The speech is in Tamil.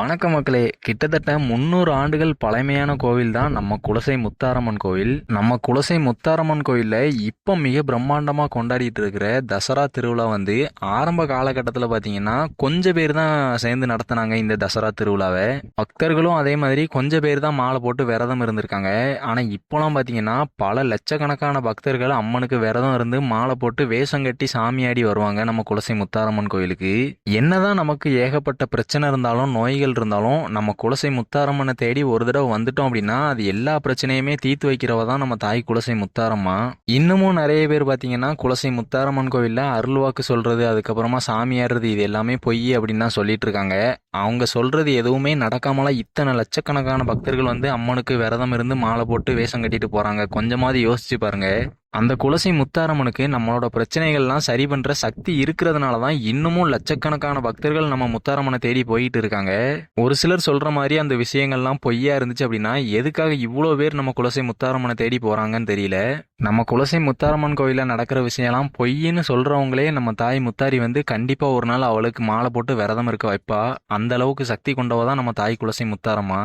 வணக்க மக்களே கிட்டத்தட்ட முந்நூறு ஆண்டுகள் பழமையான கோவில் தான் நம்ம குலசை முத்தாரம்மன் கோவில். நம்ம குலசை முத்தாரம்மன் கோயிலில் இப்போ மிக பிரம்மாண்டமாக கொண்டாடிட்டு இருக்கிற தசரா திருவிழா வந்து ஆரம்ப காலகட்டத்தில் பார்த்தீங்கன்னா கொஞ்சம் பேர் தான் சேர்ந்து நடத்தினாங்க இந்த தசரா திருவிழாவை. பக்தர்களும் அதே மாதிரி கொஞ்சம் பேர் தான் மாலை போட்டு விரதம் இருந்திருக்காங்க. ஆனால் இப்போலாம் பார்த்தீங்கன்னா பல லட்சக்கணக்கான பக்தர்கள் அம்மனுக்கு விரதம் இருந்து மாலை போட்டு வேஷம் கட்டி சாமியாடி வருவாங்க நம்ம குலசை முத்தாரம்மன் கோயிலுக்கு என்னதான் நமக்கு ஏகப்பட்ட பிரச்சனை இருந்தாலும் நோய்கள் இருந்தாலும் நம்ம குலசை முத்தாரம்மனை தேடி ஒரு தடவை வந்துட்டோம் அப்படின்னா அது எல்லா பிரச்சனையுமே தீர்த்து வைக்கிறவ தான் நம்ம தாய் குலசை முத்தாரம்மா. இன்னமும் நிறைய பேர் பார்த்தீங்கன்னா குலசை முத்தாரம்மன் கோவில்ல அருள்வாக்கு சொல்றது அதுக்கப்புறமா சாமியாடுறது இது எல்லாமே பொய் அப்படின்னு தான் சொல்லிட்டு இருக்காங்க. அவங்க சொல்றது எதுவுமே நடக்காமலாம் இத்தனை லட்சக்கணக்கான பக்தர்கள் வந்து அம்மனுக்கு விரதம் இருந்து மாலை போட்டு வேஷம் கட்டிட்டு போறாங்க. கொஞ்சமாவது யோசிச்சு பாருங்க. அந்த குலசை முத்தாரம்மனுக்கு நம்மளோட பிரச்சனைகள்லாம் சரி பண்ற சக்தி இருக்கிறதுனால தான் இன்னமும் லட்சக்கணக்கான பக்தர்கள் நம்ம முத்தாரம்மனை தேடி போயிட்டு இருக்காங்க. ஒரு சிலர் சொல்ற மாதிரி அந்த விஷயங்கள்லாம் பொய்யா இருந்துச்சு அப்படின்னா எதுக்காக இவ்வளோ பேர் நம்ம குலசை முத்தாரம்மனை தேடி போறாங்கன்னு தெரியல. நம்ம குலசை முத்தாரம்மன் கோயில நடக்கிற விஷயம்லாம் பொய்ன்னு சொல்றவங்களே நம்ம தாய் முத்தாரி வந்து கண்டிப்பா ஒரு நாள் அவளுக்கு மாலை போட்டு விரதம் இருக்க வைப்பா. அந்த அளவுக்கு சக்தி கொண்டவதான் நம்ம தாய் குலசை முத்தாரம்மா.